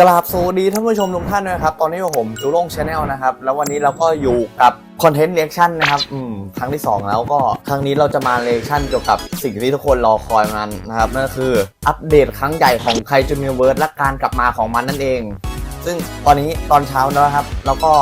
กราบสวัสดีท่านผู้ชมทุกท่านนะครับ ตอนนี้ผมจูโล่งชาแนลนะครับ แล้ววันนี้เราก็อยู่กับคอนเทนต์เรียกชั่นนะครับ อืม ครั้งที่ 2 แล้วก็ครั้งนี้เราจะมาเรียกชั่นเกี่ยวกับสิ่งที่ทุกคนรอคอยมันนะครับ นั่นก็คืออัปเดตครั้งใหญ่ของไคจูเนียเวิร์สและการกลับมาของมันนั่นเอง ซึ่งตอนนี้ตอนเช้าแล้วนะครับ แล้วก็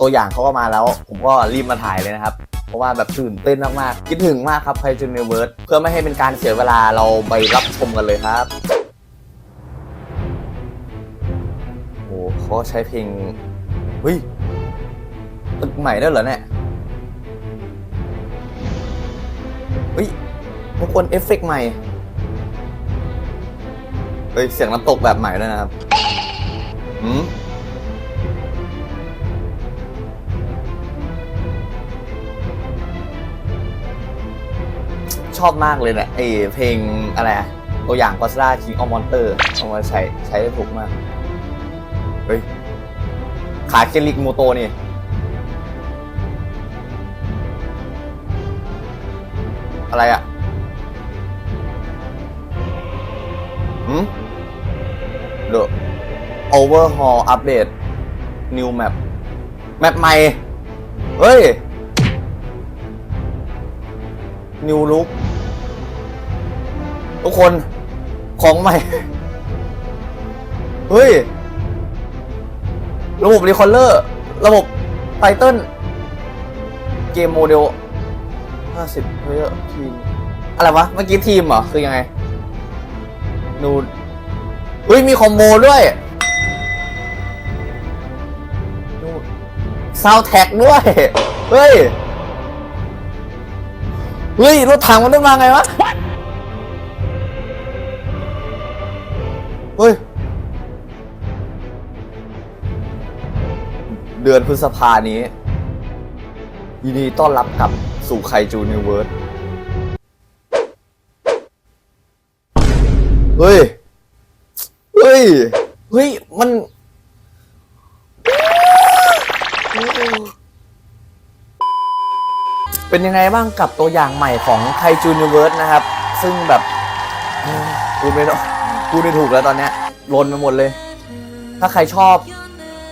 ตัวอย่างเขาก็มาแล้ว ผมก็รีบมาถ่ายเลยนะครับเพราะว่าแบบตื่นเต้นมาก ๆ คิดถึงมากครับไคจูเนียเวิร์สเพื่อไม่ให้เป็นการเสียเวลาเราไปรับชมกันเลยครับ เขาใช้เพลงเฮ้ยตึกใหม่ได้เหรอเนี่ยเฮ้ยทุกคนเอฟเฟกต์ใหม่เฮ้ยเสียงน้ำตกแบบใหม่ด้วยนะครับหืมชอบมากเลยเนี่ยไอเพลงอะไรตัวอย่าง Godzilla King of Monster เอามาใช้ใช้ได้ถูกมาก เฮ้ย ขาเคลิกโมโตนี่ อะไรอะ่ะหืม The Overhaul Update New Map แมปแมปใหม่ เฮ้ย New Look ทุกคน ของใหม่ เฮ้ย ระบบรีคอลเลอร์ ระบบไ i เทิลเกมโมเดล50เพลเยอร์ทีม อะไรวะ เมื่อกี้ทีมเหรอ คือยังไงนูนเฮ้ย มีคอมโบด้วยซาวแท็กด้วย เฮ้ย เฮ้ย รถถังมันได้มาไงวะ เฮ้ย เดือนพฤษภานี้ ยินดีต้อนรับกลับสู่ไคจูนิเวิร์สเฮ้ย เฮ้ย เฮ้ย มัน เป็นยังไงบ้างกับตัวอย่างใหม่ของไคจูนิเวิร์สนะครับ ซึ่งแบบเฮ้ยพูดไม่ต้องพูไม่ถูกแล้วตอนเนี้ยลนไปหมดเลย ถ้าใครชอบ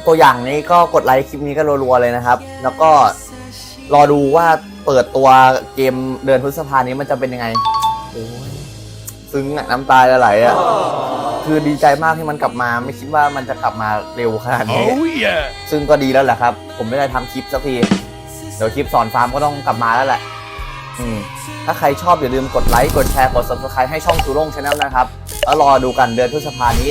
ตัวอย่างนี้ก็กดไลค์คลิปนี้ก็รัวๆเลยนะครับ แล้วก็รอดูว่าเปิดตัวเกมเดือนพฤษภานี้มันจะเป็นยังไงโอ้ยซึ้งอะน้ำตาจะไหลอะคือดีใจมากที่มันกลับมา ไม่คิดว่ามันจะกลับมาเร็วขนาดนี้ Oh yeah! ซึ่งก็ดีแล้วแหละครับ ผมไม่ได้ทำคลิปสักที เดี๋ยวคลิปสอนฟาร์มก็ต้องกลับมาแล้วแหละ อืม ถ้าใครชอบอย่าลืมกดไลค์ กดแชร์ กด subscribe ให้ช่องซูโร่งชาแนลนะครับ แล้วรอดูกันเดือนพฤษภานี้